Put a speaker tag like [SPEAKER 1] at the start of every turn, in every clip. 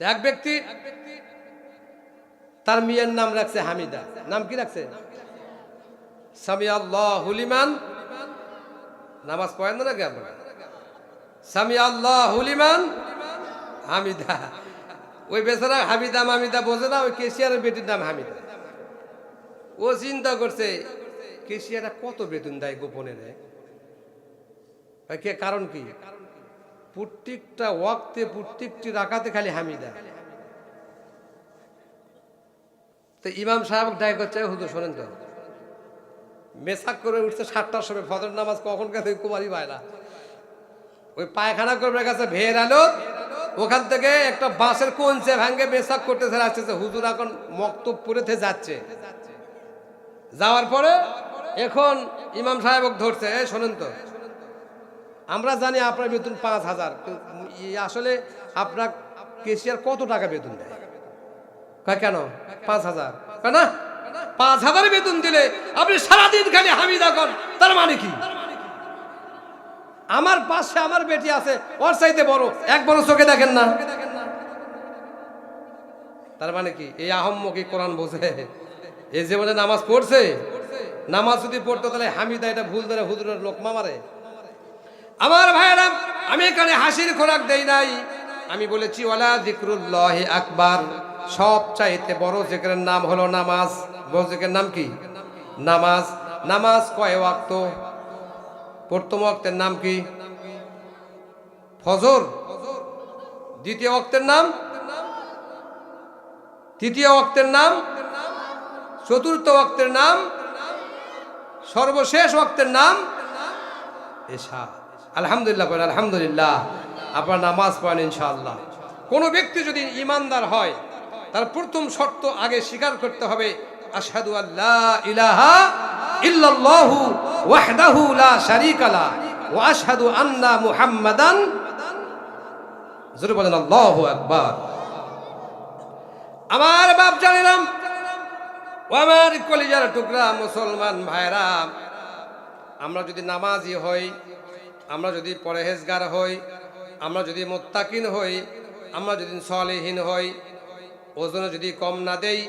[SPEAKER 1] এক ব্যক্তি তার মেয়ের নাম রাখছে হামিদা। নাম কি রাখছে? সামি আল্লাহ হুলিমান নামাজ পড়েন না নাকি আপনারা? আল্লাহ হুলিমান হামিদা। ওই বেচারা হামিদা মামিদা বোঝে না, ওই কেশিয়ারের বেটির নাম হামিদা। ও চিন্তা করছে, কেশিয়ারা কত বেতন দেয় গোপনে কে কারণ কি? প্রত্যেকটা ওয়াক্তে, প্রত্যেকটি রাখাতে খালি হামিদা। তো ইমাম সাহেব ডাই করছে হুজুর শোনেন তো। মেসাক করে উঠছে সাতটার সময় ফজর নামাজ কখন গেছে কুমারী পায় ওই পায়খানা করবে কাছে ভের আলো, ওখান থেকে একটা বাঁশের কোনছে ভাঙ্গে মেসাক করতেছে, আসতেছে। হুজুর এখন মক্তবপুরেতে যাচ্ছে। যাওয়ার পরে এখন ইমাম সাহেব ধরছে শোনেন তো। আমরা জানি আপনার বেতন পাঁচ হাজার আসলে আপনার কেশিয়ার কত টাকা বেতন দেয়? কেন? পাঁচ হাজার। না? পাঁচ হাজার বেতন দিলে আপনি সারাদিন খালি হামিদা কর, তার মানে কি? আমার পাশে আমার বেটি আছে, ওর চাইতে বড়, এক বড় চোখে দেখেন না। তার মানে কি? এই আহম্মকি কোরআন বোঝে। এই জীবনে নামাজ পড়ছে, নামাজ যদি পড়তো তাহলে হামিদা এটা ভুল ধরে হুজুরের লোক মামারে। আমার ভাইয়েরা, আমি এখানে হাসির খোরাক দেই নাই। আমি বলেছি, ওয়ালা জিক্রুল্লাহ আকবার। সব চাইতে বড় জিক্রের নাম হলো নামাজ। বড় জিক্রের নাম কি? নামাজ। নামাজ কয় ওয়াক্ত? প্রথম ওয়াক্তের নাম কি? ফজর। দ্বিতীয় ওয়াক্তের নাম? তৃতীয় ওয়াক্তের নাম? চতুর্থ ওয়াক্তের নাম? সর্বশেষ ওয়াক্তের নাম? এশা। আলহামদুলিল্লাহ বলেন, আলহামদুলিল্লাহ, আপনার নামাজ পড়েন ইনশাআল্লাহ। কোনো ব্যক্তি যদি ইমানদার হয়, তার প্রথম শর্ত আগে স্বীকার করতে হবে, আশহাদু আল্লাহ ইলাহা ওয়াহদাহু লা লা আন্না মুহাম্মাদান। আমার বাপ জানিলাম ও আমার কলিজার টুকরা মুসলমান ভাইরা আমরা যদি নামাজি হই আমরা যদি পরেহেজগার হই, আমরা যদি মোত্তাকিন হই, আমরা যদি সলেহীন হই, ওজনে যদি কম না দেই,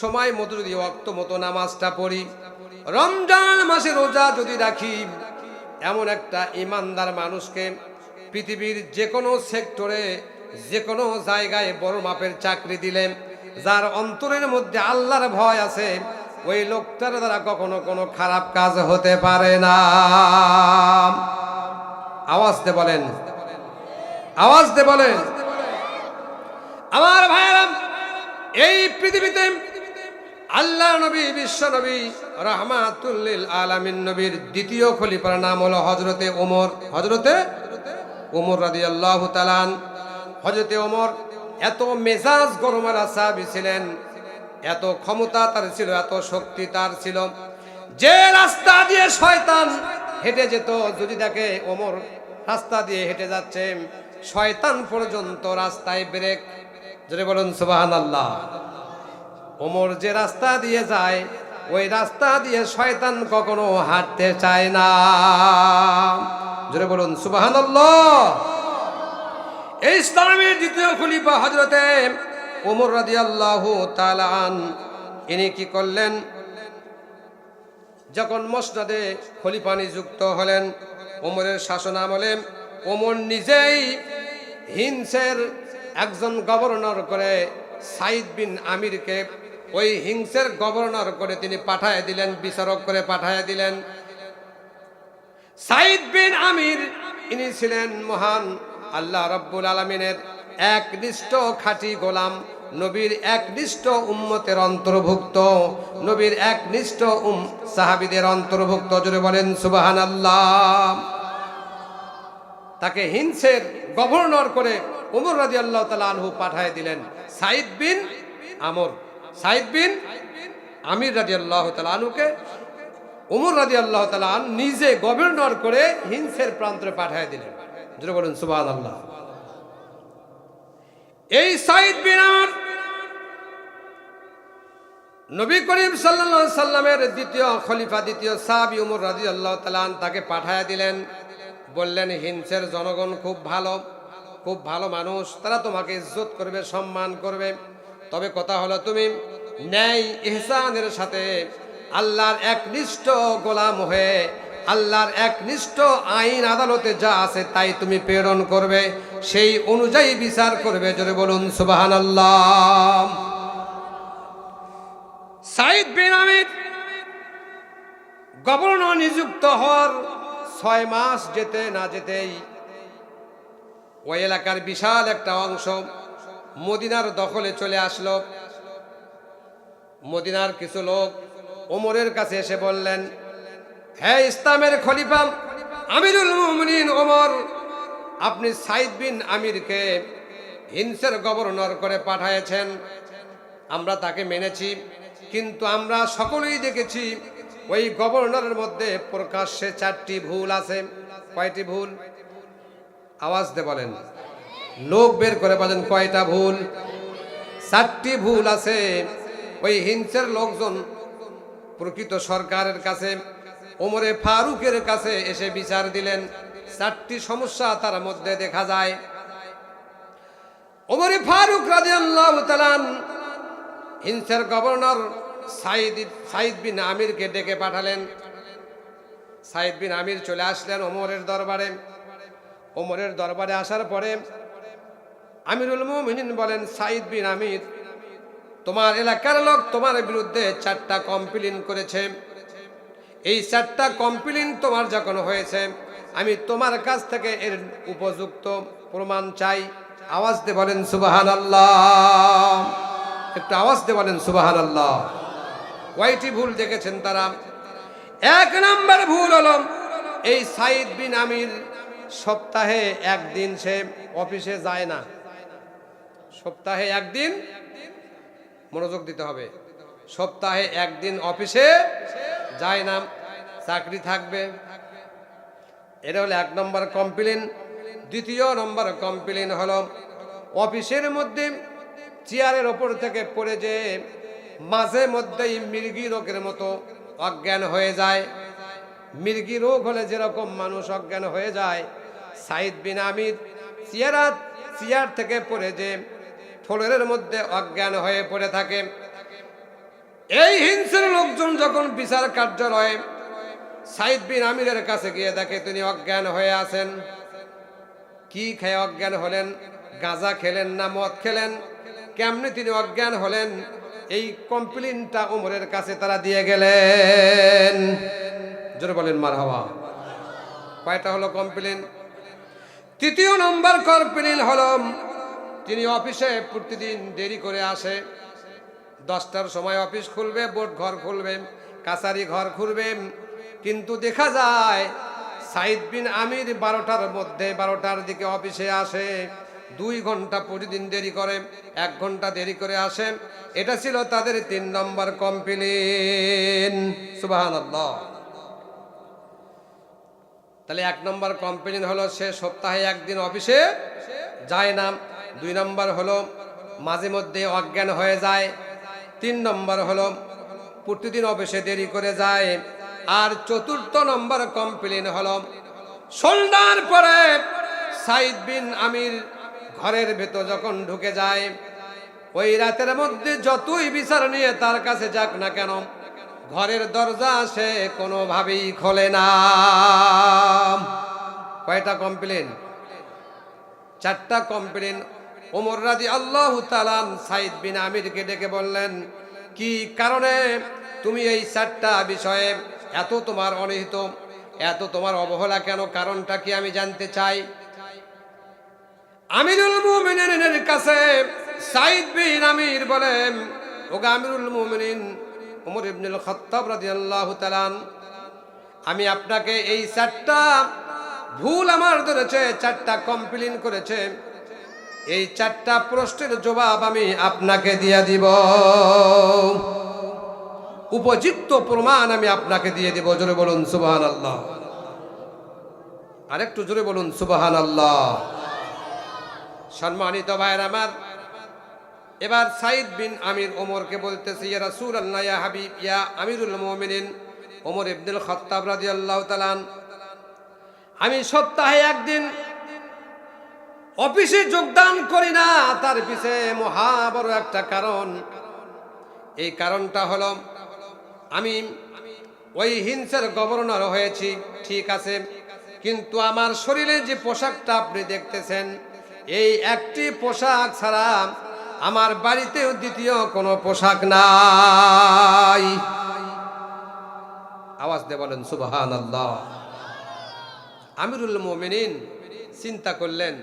[SPEAKER 1] সময় মতো যদি অক্ত মতো নামাজটা পড়ি, রমজান মাসে রোজা যদি রাখি, এমন একটা ইমানদার মানুষকে পৃথিবীর যে কোনো সেক্টরে যে কোনো জায়গায় বড় মাপের চাকরি দিলেন যার অন্তরের মধ্যে আল্লাহর ভয় আছে, ওই লোকটার দ্বারা কখনো কোনো খারাপ কাজ হতে পারে না। আওয়াজ দে বলেন। আওয়াজ দে বলেন। আমার ভাইয়েরা, এই পৃথিবীতে আল্লাহ নবী, বিশ্ব নবী, রহমাতুল্লিল আলামিন নবীর দ্বিতীয় খলিফার নাম হলো হজরতে ওমর। হজরতে ওমর রাদি আল্লাহ তালান হজরতে ওমর এত মেজাজ গরমের আসাবি ছিলেন, এত ক্ষমতা তার ছিল, এত শক্তি তার ছিল। যে রাস্তা দিয়ে শয়তান হেঁটে যেত, যদি দেখে ওমর রাস্তা দিয়ে হেঁটে যাচ্ছে, শয়তান পর্যন্ত রাস্তায় ব্রেক। যদি বলুন সুবাহান আল্লাহ ওমর যে রাস্তা দিয়ে যায়, ওই রাস্তা দিয়ে শয়তান কখনো হাঁটতে চায় না। জোরে বলুন সুবাহান এই ইসলামের দ্বিতীয় খলিফা হজরতে ওমর রাজি আল্লাহ তালান ইনি কি করলেন? যখন মসনাদে খলিফা নিযুক্ত হলেন ওমরের শাসন আমলে ওমর নিজেই হিংসের একজন গভর্নর করে সাইদ বিন আমিরকে ওই হিংসের গভর্নর করে তিনি পাঠায় দিলেন, বিচারক করে পাঠায় দিলেন। সাইদ বিন আমির, ইনি ছিলেন মহান আল্লাহ রব্বুল আলমিনের একনিষ্ঠ খাঁটি গোলাম। নবীর একনিষ্ঠ উম্মতের অন্তর্ভুক্ত, নবীর একনিষ্ঠ উম সাহাবিদের অন্তর্ভুক্ত। জুড়ে বলেন সুবাহান আল্লাহ তাকে হিংসের গভর্নর করে উমর রাজি আল্লাহ তালা আনহু পাঠায় দিলেন। সাইদ বিন আমর। সাইদ বিন আমির রাজি আল্লাহ তালা আনহুকে উমর রাজি আল্লাহ তালা নিজে গভর্নর করে হিংসের প্রান্তরে পাঠায় দিলেন। জুড়ে বলেন সুবাহ আল্লাহ এই সাইদ বিন আমর নবী করিম সাল্লা সাল্লামের দ্বিতীয় খলিফা, দ্বিতীয় সাহাবি উমর রাজি আল্লাহ তালান তাকে পাঠায় দিলেন। বললেন, হিংসের জনগণ খুব ভালো খুব ভালো মানুষ, তারা তোমাকে ইজ্জত করবে, সম্মান করবে। তবে কথা হলো তুমি ন্যায় ইহসানের সাথে আল্লাহর একনিষ্ঠ গোলাম হয়ে, আল্লাহর একনিষ্ঠ আইন আদালতে যা আছে তাই তুমি প্রেরণ করবে। সেই অনুযায়ী বিচার করবে। জোরে বলুন সুবাহান আল্লাহ সাইদ বিন আমির গভর্নর নিযুক্ত হওয়ার ছয় মাস যেতে না যেতেই ওই এলাকার বিশাল একটা অংশ মদিনার দখলে চলে আসলো। মদিনার কিছু লোক ওমরের কাছে এসে বললেন হ্যাঁ ইসলামের খলিফা আমিরুল মুমিনিন ওমর, আপনি সাইদ বিন আমিরকে হিংসের গভর্নর করে পাঠিয়েছেন। আমরা তাকে মেনেছি। কিন্তু আমরা সকলেই দেখেছি ওই গভর্নরের মধ্যে প্রকাশ্যে চারটি ভুল আছে। কয়টি ভুল? আওয়াজ দে বলেন। লোক বের করে বলেন, কয়টা ভুল? চারটি ভুল আছে। ওই হিংসের লোকজন প্রকৃত সরকারের কাছে, ওমরে ফারুকের কাছে এসে বিচার দিলেন। চারটি সমস্যা তার মধ্যে দেখা যায়। ওমরে ফারুক রাজিয়াল্লাহু তাআলান হিংসের গভর্নর সাইদ সাইদ বিন আমিরকে ডেকে পাঠালেন। সাইদ বিন আমির চলে আসলেন ওমরের দরবারে। ওমরের দরবারে আসার পরে আমিরুল মুমিনিন বলেন, সাইদ বিন আমির, তোমার এলাকার লোক তোমার বিরুদ্ধে চারটা কমপ্লেন করেছে। এই চারটা কমপ্লেন তোমার যখন হয়েছে, আমি তোমার কাছ থেকে এর উপযুক্ত প্রমাণ চাই। আওয়াজ দিয়ে বলেন সুবাহান আল্লাহ একটু আওয়াজ দিয়ে বলেন সুবাহান আল্লাহ কয়টি ভুল দেখেছেন তারা? এক নাম্বার ভুল হলো, এই সাইদ বিন আমির সপ্তাহে একদিন সে অফিসে যায় না। সপ্তাহে একদিন মনোযোগ দিতে হবে। সপ্তাহে একদিন অফিসে যায় না, চাকরি থাকবে। এটা হলো এক নম্বর কমপ্লেন। দ্বিতীয় নম্বর কমপ্লেন হলো, অফিসের মধ্যে চেয়ারের ওপর থেকে পড়ে যে মাঝে মধ্যেই মৃগী রোগের মতো অজ্ঞান হয়ে যায়। মৃগী রোগ হলে যেরকম মানুষ অজ্ঞান হয়ে যায়, সাইদ বিন আমির চেয়ারা চেয়ার থেকে পড়ে যে ফ্লোরের মধ্যে অজ্ঞান হয়ে পড়ে থাকে। এই হিংসের লোকজন যখন বিচার কার্যালয়ে সাইদ বিন আমিরের কাছে গিয়ে দেখে তিনি অজ্ঞান হয়ে আছেন। কি খেয়ে অজ্ঞান হলেন? গাঁজা খেলেন না মদ খেলেন? কেমনি তিনি অজ্ঞান হলেন? এই কমপ্লেনটা উমরের কাছে তারা দিয়ে গেলেন। জোরে বলেন মার হওয়া কয়টা হলো কমপ্লেন? তৃতীয় নম্বর কমপ্লেন হলো, তিনি অফিসে প্রতিদিন দেরি করে আসে। দশটার সময় অফিস খুলবে, বোর্ড ঘর খুলবে, কাছারি ঘর খুলবে। কিন্তু দেখা যায়, সাইদ বিন আমির বারোটার মধ্যে, বারোটার দিকে অফিসে আসে। দুই ঘণ্টা প্রতিদিন দেরি করে, এক ঘণ্টা দেরি করে আসে। এটা ছিল তাদের তিন নম্বর কমপ্লেন। সুবাহান তাহলে এক নম্বর কমপ্লেন হলো, সে সপ্তাহে একদিন অফিসে যায় না। দুই নম্বর হলো, মাঝে মধ্যে অজ্ঞান হয়ে যায়। তিন নম্বর হলো, প্রতিদিন অফিসে দেরি করে যায়। আর চতুর্থ নম্বর কমপ্লেন হলো, সন্ধ্যার পরে সাইদ বিন আমির ঘরের ভেতর যখন ঢুকে যায়, ওই রাতের মধ্যে যতই বিচার নিয়ে তার কাছে যাক না কেন, ঘরের দরজা সে কোনোভাবেই খোলে না। কয়টা কমপ্লেন? চারটা কমপ্লেন। ওমর রাজি আল্লাহ তালান সাইদ বিন আমিরকে ডেকে বললেন, কি কারণে তুমি এই চারটা বিষয়ে এত তোমার অনিহিত, এত তোমার অবহেলা কেন? কারণটা কি আমি জানতে চাই? আমিরুল মুমিনের কাছে সাইদ বিন আমির বলেন, ওগা আমিরুল মুমিনিন, উমর ইবনুল খত্তাব রাদিয়াল্লাহু তাআলান আমি আপনাকে এই চারটা ভুল আমার ধরেছে, চারটা কমপ্লেন করেছে। এই চারটা প্রশ্নের জবাব আমি আপনাকে দিয়ে দিব। উপযুক্ত প্রমাণ আমি আপনাকে দিয়ে দিব। জোরে বলুন সুবাহান আল্লাহ আরেকটু জোরে বলুন সুবাহান আল্লাহ সম্মানিত ভাইয়ের আমার, এবার সাইদ বিন আমির ওমরকে বলতেছে, ইয়া রাসূল আল্লাহ ইয়া হাবিব, ইয়া আমিরুল মুমিনিন। ওমর ইবনুল খাত্তাব রাদিয়াল্লাহু তাআলা আমি সপ্তাহে একদিন অফিসে যোগদান করি না, তার পিছে মহা বড় একটা কারণ। এই কারণটা হলো, আমি ওই হিংসের গভর্নর হয়েছি, ঠিক আছে, কিন্তু আমার শরীরে যে পোশাকটা আপনি দেখতেছেন এই একটি পোশাক ছাড়া আমার বাড়িতেও দ্বিতীয় কোনো পোশাক নাই। আওয়াজ দিয়ে বলেন সুবহান আল্লাহ আমিরুল মোমিনিন চিন্তা করলেন,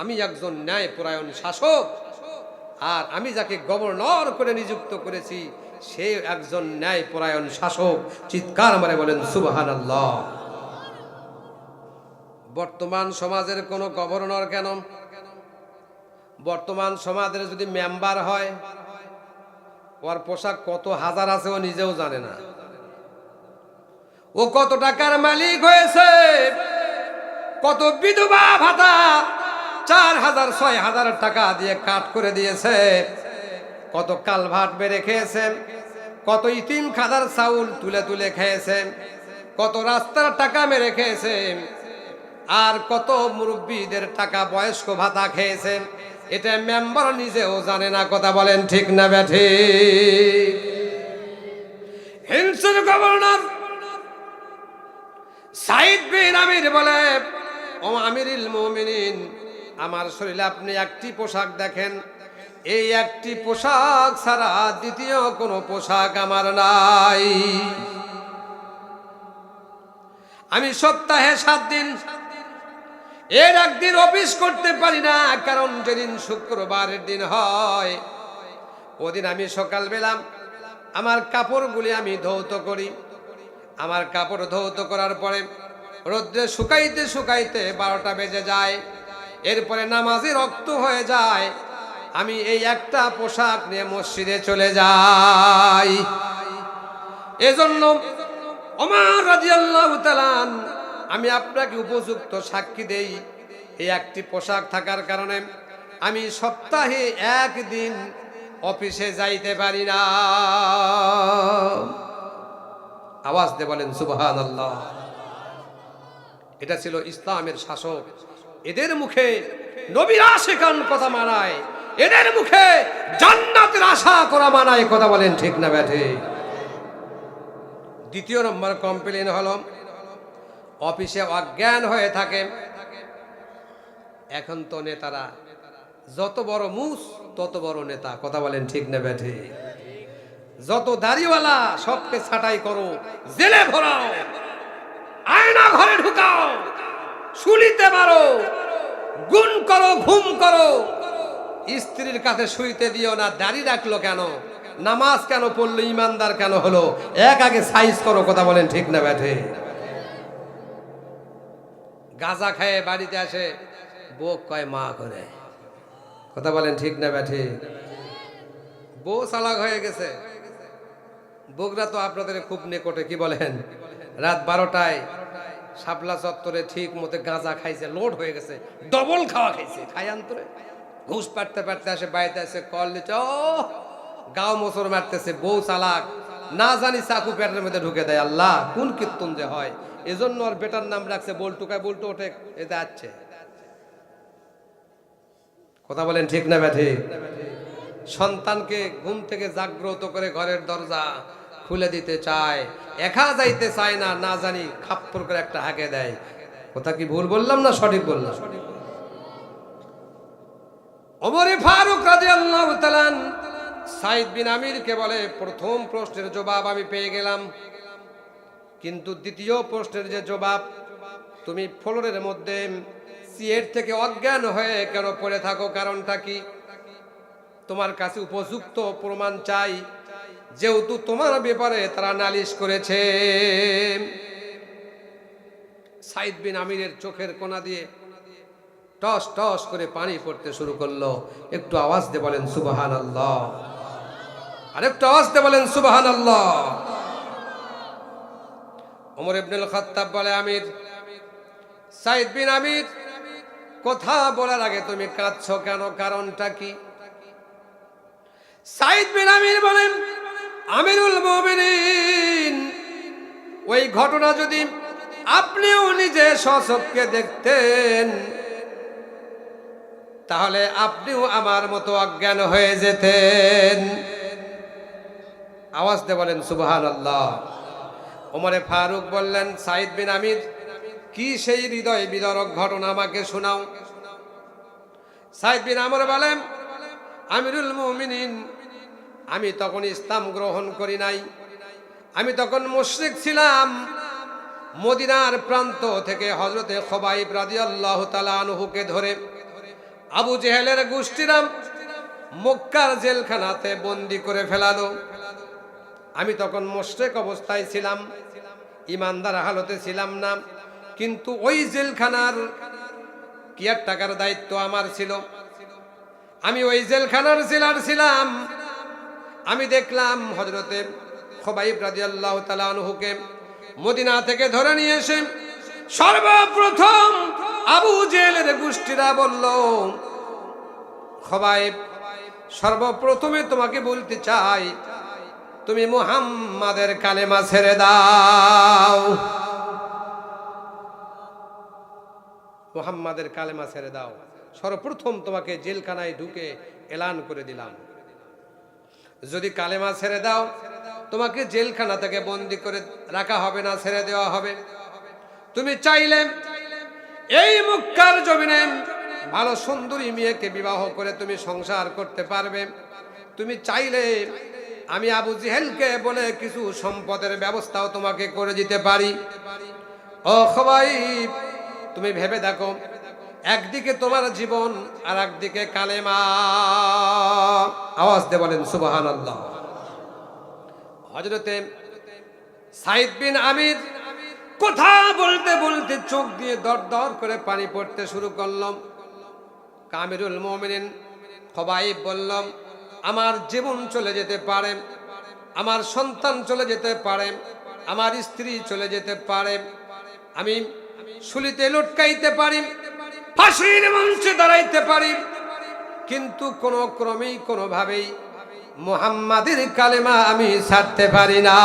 [SPEAKER 1] আমি একজন ন্যায় পরায়ণ শাসক, আর আমি যাকে গভর্নর করে নিযুক্ত করেছি, সে একজন ন্যায় পরায়ণ শাসক। চিৎকার মারে বলেন সুবহান আল্লাহ বর্তমান সমাজের কোনো গভর্নর কেন বর্তমান সমাজের যদি মেম্বার হয়, ওর পোশাক কত হাজার আছে ও নিজেও জানে না। ও কত টাকার মালিক হয়েছে, কত বিধবা ভাতা, চার হাজার, ছয় হাজার টাকা দিয়ে কাট করে দিয়েছে। কত কালভাট বেড়ে খেয়েছে, কত ইতিম খাদার চাউল তুলে তুলে খেয়েছে, কত রাস্তার টাকা মেরে খেয়েছে, আর কত মুরব্বীদের টাকা বয়স্ক ভাতা খেয়েছে। এটা মেম্বার নিজেও জানে না, কথা বলেন ঠিক না ব্যাঠে হিংসের গভর্নর সাইদ বিন আমির বলে, ও আমিরুল মুমিনিন, আমার শরীরে আপনি একটি পোশাক দেখেন। এই একটি পোশাক ছাড়া দ্বিতীয় কোনো পোশাক আমার নাই। আমি সপ্তাহে সাত দিন এর একদিন অফিস করতে পারি না, কারণ যেদিন শুক্রবারের দিন হয়, ওদিন আমি সকালবেলা আমার কাপড়গুলি আমি ধৌত করি। আমার কাপড় ধৌত করার পরে রোদ্রে শুকাইতে শুকাইতে বারোটা বেজে যায়, এরপরে নামাজে রক্ত হয়ে যায়, আমি এই একটা পোশাক নিয়ে মসজিদে চলে যাই। এজন্য আমার রাজিয়াল্লাহু আমি আপনাকে উপযুক্ত সাক্ষী দেই। এই একটি পোশাক থাকার কারণে আমি সপ্তাহে একদিন অফিসে যাইতে পারি না। আওয়াজ দে বলেন সুবহান আল্লাহ এটা ছিল ইসলামের শাসক। এদের মুখে নবীর আশেকান কথা মানায়। এদের মুখে জান্নাতের আশা করা মানায়। কথা বলেন ঠিক না ব্যাঠে। দ্বিতীয় নম্বর কমপ্লেন হলো অফিসে অজ্ঞান হয়ে থাকে। এখন তো নেতারা, যত বড় মুস, তত বড় নেতা। কথা বলেন ঠিক না ব্যাঠে? যত দাড়িওয়ালা, সবকে ছাটাই করো, জেলে ভরাও, আয়না ঘরে ঢুকাও, শুলিতে মারো, গুণ করো, ঘুম করো। স্ত্রীর কাছে শুইতে দিও না, দাড়ি রাখল কেন? নামাজ কেন পড়ল, ইমানদার কেন হলো? এক আগে সাইজ করো, কথা বলেন ঠিক না ব্যাঠে? গাজা খায় বাড়িতে আসে, বউ কয়, মা করে। কথা বলেন ঠিক না ব্যাঠে? বউ চালাক হয়ে গেছে। বগুড়া তো আপনাদের খুব নিকটে, কি বলেন? রাত বারোটায় শাপলা চত্বরে ঠিক মতো গাঁজা খাইছে, লোড হয়ে গেছে, ডবল খাওয়া খাইছে খাই আন্তরে ঘুষ পাড়তে পারতে আসে, বাড়িতে আসে, কল দিচ্ছে গাও মোসর মারতেছে, বউ চালাক। না জানি চাকু পেটের মধ্যে ঢুকে দেয়, আল্লাহ, কোন কীর্তন যে হয়। এজন্য ওর বেটার নাম রাখছে বল্টুকায় বল্টু ওঠে এতে আছে কথা বলেন ঠিক না ব্যাঠে? সন্তানকে ঘুম থেকে জাগ্রত করে ঘরের দরজা খুলে দিতে চায়, একা যাইতে চায় না না জানি খাপ্পর করে একটা হাঁকে দেয়। কথা কি ভুল বললাম না সঠিক বললাম? ওমরে ফারুক সাইদ বিন আমিরকে বলে, প্রথম প্রশ্নের জবাব আমি পেয়ে গেলাম। কিন্তু দ্বিতীয় প্রশ্নের যে জবাব, তুমি ফ্লোরের মধ্যে সিয়ের থেকে অজ্ঞান হয়ে কেন পড়ে থাকো? কারণটা কি? তোমার কাছে উপযুক্ত প্রমাণ চাই, যেহেতু তোমার ব্যাপারে তারা নালিশ করেছে। সাইদ বিন আমিরের চোখের কোনা দিয়ে টস টস করে পানি পড়তে শুরু করল। একটু আওয়াজ দিয়ে বলেন সুবাহান আল্লাহ আর একটু আওয়াজ দিয়ে বলেন সুবাহান আল্লাহ ওমর ইবনুল খাত্তাব বলে, আমির সাইদ বিন আমির, কথা বলার আগে তুমি কাঁদছো কেন? কারণটা কি? সাইদ বিন আমির বলেন, আমিরুল মুমিনিন, ওই ঘটনা যদি আপনিও নিজে স্বচক্ষে দেখতেন, তাহলে আপনিও আমার মতো অজ্ঞান হয়ে যেতেন। আওয়াজ দিয়ে বলেন সুবহান আল্লাহ ওমরে ফারুক বললেন, সাইদ বিন আমির, কি সেই হৃদয় বিদরক ঘটনা আমাকে শোনাও? সাইদ বিন আমর বলেন, আমিরুল মুমিনিন, আমি তখন ইসলাম গ্রহণ করি নাই। আমি তখন মুশরিক ছিলাম। মদিনার প্রান্ত থেকে হজরতে খবাইব রাদিয়াল্লাহ তালা আনহুকে ধরে আবু জেহেলের গোষ্ঠীরাম মক্কার জেলখানাতে বন্দি করে ফেলালো। আমি তখন মোশরেক অবস্থায় ছিলাম, ইমানদার হালতে ছিলাম না, কিন্তু ওই জেলখানার কিয়ার টাকার দায়িত্ব আমার ছিল। আমি ওই জেলখানার জেলার ছিলাম। আমি দেখলাম হজরতে খবাইব রাদিয়াল্লাহু তাআলা আনহুকে মদিনা থেকে ধরে নিয়ে এসে সর্বপ্রথম আবু জেলের গোষ্ঠীরা বলল, খবাইব, সর্বপ্রথমে তোমাকে বলতে চাই তুমি মুহাম্মাদের কালেমা ছেড়ে দাও। মুহাম্মাদের কালেমা ছেড়ে দাও। সর্বপ্রথম তোমাকে জেলখানায় ঢুকে এলান করে দিলাম। যদি কালেমা ছেড়ে দাও, তোমাকে জেলখানা থেকে বন্দি করে রাখা হবে না, ছেড়ে দেওয়া হবে। তুমি চাইলে এই মুক্কার জমিনে ভালো সুন্দরী মেয়েকে বিবাহ করে তুমি সংসার করতে পারবে। তুমি চাইলে আমি আবু জিহেলকে বলে কিছু সম্পদের ব্যবস্থাও তোমাকে করে দিতে পারি। ও সবাই তুমি ভেবে দেখো, একদিকে তোমার জীবন আর একদিকে কালেমা। আওয়াজ দে বলেন সুবাহান হজরতে সাইদ বিন আমির কথা বলতে বলতে চোখ দিয়ে দর দর করে পানি পড়তে শুরু করলাম। কামিরুল মোমিনিন খবাইব বললাম আমার জীবন চলে যেতে পারে, আমার সন্তান চলে যেতে পারে, আমার স্ত্রী চলে যেতে পারে, আমি শুলিতে লটকাইতে পারি, ফাঁসির মঞ্চে দাঁড়াইতে পারি। কিন্তু কোনো ক্রমেই, কোনোভাবেই মোহাম্মাদের কালেমা আমি ছাড়তে পারি না।